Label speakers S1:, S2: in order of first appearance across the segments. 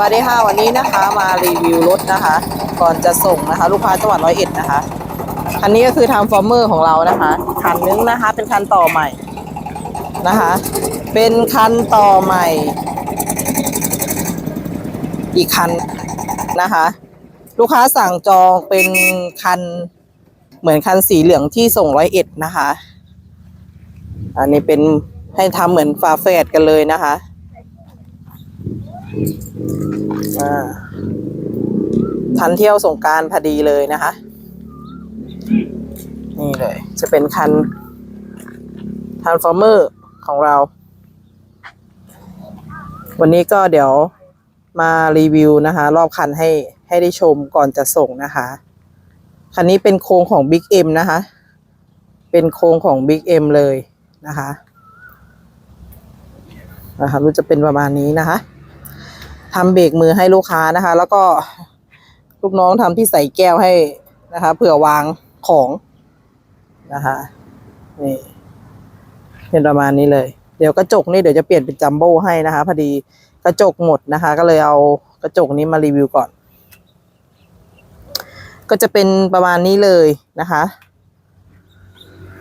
S1: วัสดีค่ะวันนี้นะคะมารีวิวรถนะคะ ก่อนจะส่งนะคะ ลูกค้าจังหวัดร้อยเอ็ดนะคะคันนี้ก็คือทำฟอร์เมอร์ของเรานะคะคันนึงนะคะ เป็นคันต่อใหม่นะคะ เป็นคันต่อใหม่ อีกคันนะคะ ลูกค้าสั่งจองเป็นคันเหมือนคันสีเหลืองที่ส่งร้อยเอ็ดนะคะ อันนี้เป็นให้ทำเหมือนฝาแฝดกันเลยนะคะ อ่าทันเที่ยวสงการพอดีเลยนะคะ นี่เลย จะเป็นคันทันฟอร์เมอร์ของเรา วันนี้ก็เดี๋ยวมารีวิวนะคะ รอบคันให้ให้ได้ชมก่อนจะส่งนะคะ คันนี้เป็นโครงของ Big M นะคะ เป็นโครงของ Big M เลยนะคะ นะคะรู้จะเป็นประมาณนี้นะคะ ทำเบรกมือให้ลูกค้านะคะ แล้วก็ลูกน้องทำที่ใส่แก้วให้นะคะเผื่อวางของนะคะนี่เป็นประมาณนี้เลย เดี๋ยวกระจกนี่เดี๋ยวจะเปลี่ยนเป็นจัมโบ้ให้นะคะพอดีกระจกหมดนะคะ ก็เลยเอากระจกนี้มารีวิวก่อน ก็จะเป็นประมาณนี้เลยนะคะ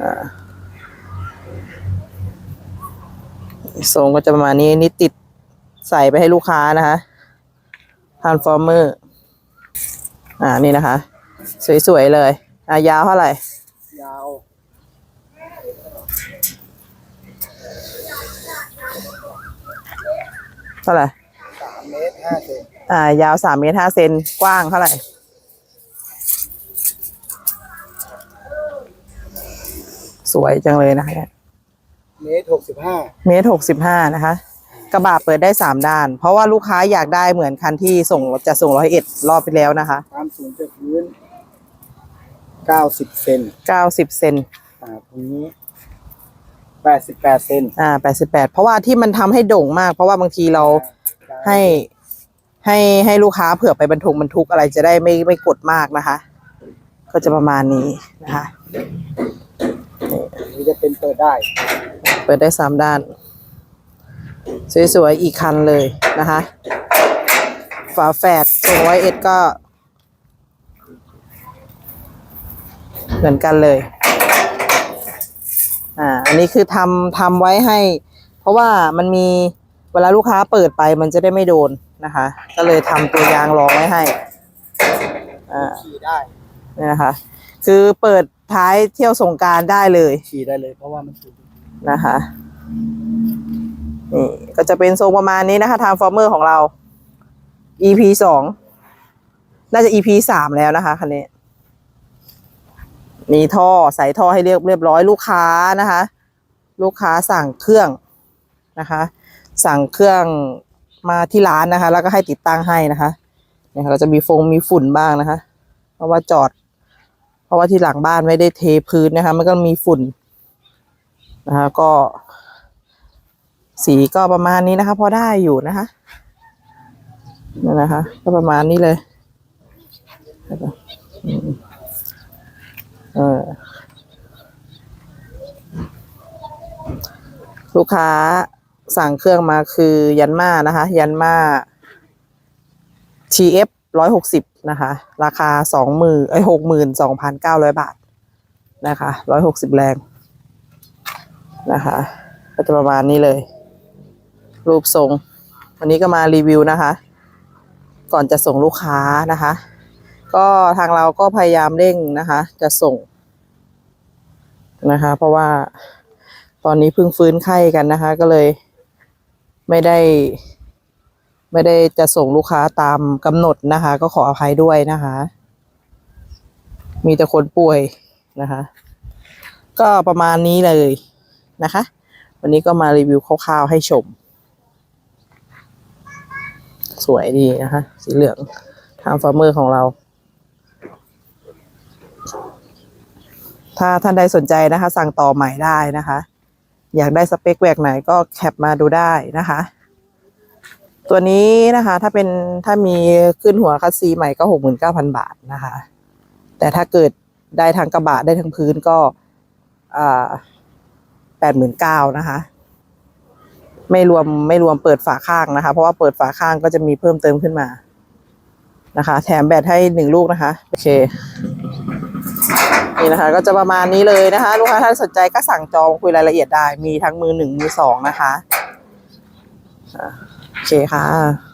S1: อ่าทรงก็จะประมาณนี้นี่ติด ใส่ไปให้ลูกค้านะคะทานฟอร์เมอร์อ่านี่นะคะ สวยๆเลย อ่ายาวเท่าไหร่
S2: ยาว
S1: เท่าไหร่
S2: สามเมตรห้าเซน
S1: อ่ายาวสามเมตรห้าเซนกว้างเท่าไหร่ สวยจังเลยนะคะเนี่ย
S2: เมตรหกสิบห้า
S1: เมตรหกสิบห้านะคะ กระบะเปิดได้สามด้าน เพราะว่าลูกค้าอยากได้เหมือนคันที่ส่งจะส่งร้อยเอ็ดรอบไปแล้วนะคะ
S2: ความสูงจากพื้นเก้าสิบเซน
S1: เก้าสิบเซน
S2: อ่าตรงนี้แปดสิบแปดเซน
S1: อ่าแปดสิบแปดเพราะว่าที่มันทำให้โด่งมาก เพราะว่าบางทีเราให้ให้ให้ลูกค้าเผื่อไปบรรทุกบรรทุกอะไรจะได้ไม่ไม่กดมากนะคะ ก็จะประมาณนี้นะคะ
S2: อันนี้จะเป็นเปิดได้
S1: เปิดได้สามด้าน สวยๆ อีกคันเลยนะคะ ฝาแฝดส่งไว้เอ็ดก็ เหมือนกันเลย อ่า อันนี้คือทำทำไว้ให้ เพราะว่ามันมีเวลาลูกค้าเปิดไปมันจะได้ไม่โดนนะคะ ก็เลยทำตัวยางรองไว้ให้ อ่า
S2: ขี่ได้
S1: เนี่ยนะคะ คือเปิดท้ายเที่ยวสงกรารได้เลย
S2: ขี่ได้เลยเพราะว่ามันสูง
S1: นะคะ นี่ก็จะเป็นทรงประมาณนี้นะคะทางฟอร์เมอร์ของเรา EP สองน่าจะ EP สามแล้วนะคะคันนี้มีท่อใส่ท่อให้เรียบเรียบร้อยลูกค้านะคะ ลูกค้าสั่งเครื่องนะคะ สั่งเครื่องมาที่ร้านนะคะ แล้วก็ให้ติดตั้งให้นะคะเนี่ยค่ะก็จะมีฟงมีฝุ่นบ้างนะคะ เพราะว่าจอด เพราะว่าที่หลังบ้านไม่ได้เทพื้นนะคะ มันก็มีฝุ่นนะคะ ก็ สีก็ประมาณนี้นะคะ พอได้อยู่นะคะนั่นนะคะ ก็ประมาณนี้เลยเออลูกค้าสั่งเครื่องมาคือยันมานะคะ ยันมา TF ร้อยหกสิบนะคะ ราคาสองหมื่นไอหกหมื่นสองพันเก้าร้อยบาทนะคะร้อยหกสิบแรงนะคะ ก็จะประมาณนี้เลย รูปทรง วันนี้ก็มารีวิวนะคะ ก่อนจะส่งลูกค้านะคะ ก็ทางเราก็พยายามเร่งนะคะ จะส่งนะคะ เพราะว่าตอนนี้เพิ่งฟื้นไข้กันนะคะ ก็เลยไม่ได้ ไม่ได้จะส่งลูกค้าตามกำหนดนะคะ ก็ขออภัยด้วยนะคะ มีแต่คนป่วยนะคะ ก็ประมาณนี้เลยนะคะ วันนี้ก็มารีวิวคร่าวๆให้ชม สวยดีนะคะ สีเหลืองทางฟาร์มเมอร์ของเรา ถ้าท่านใดสนใจนะคะ สั่งต่อใหม่ได้นะคะ อยากได้สเปคแหวกไหนก็แคปมาดูได้นะคะ ตัวนี้นะคะ ถ้าเป็นถ้ามีขึ้นหัวคัสซีใหม่ก็หกหมื่นเก้าพันบาทนะคะ แต่ถ้าเกิดได้ทั้งกระบะได้ทั้งพื้นก็แปดหมื่นเก้านะคะ ไม่รวมไม่รวมเปิดฝาข้างนะคะ เพราะว่าเปิดฝาข้างก็จะมีเพิ่มเติมขึ้นมานะคะ แถมแบตให้หนึ่งลูกนะคะโอเคนี่นะคะ ก็จะประมาณนี้เลยนะคะ ลูกค้าท่านสนใจก็สั่งจองคุยรายละเอียดได้ มีทั้งมือหนึ่งมือสองนะคะโอเคค่ะ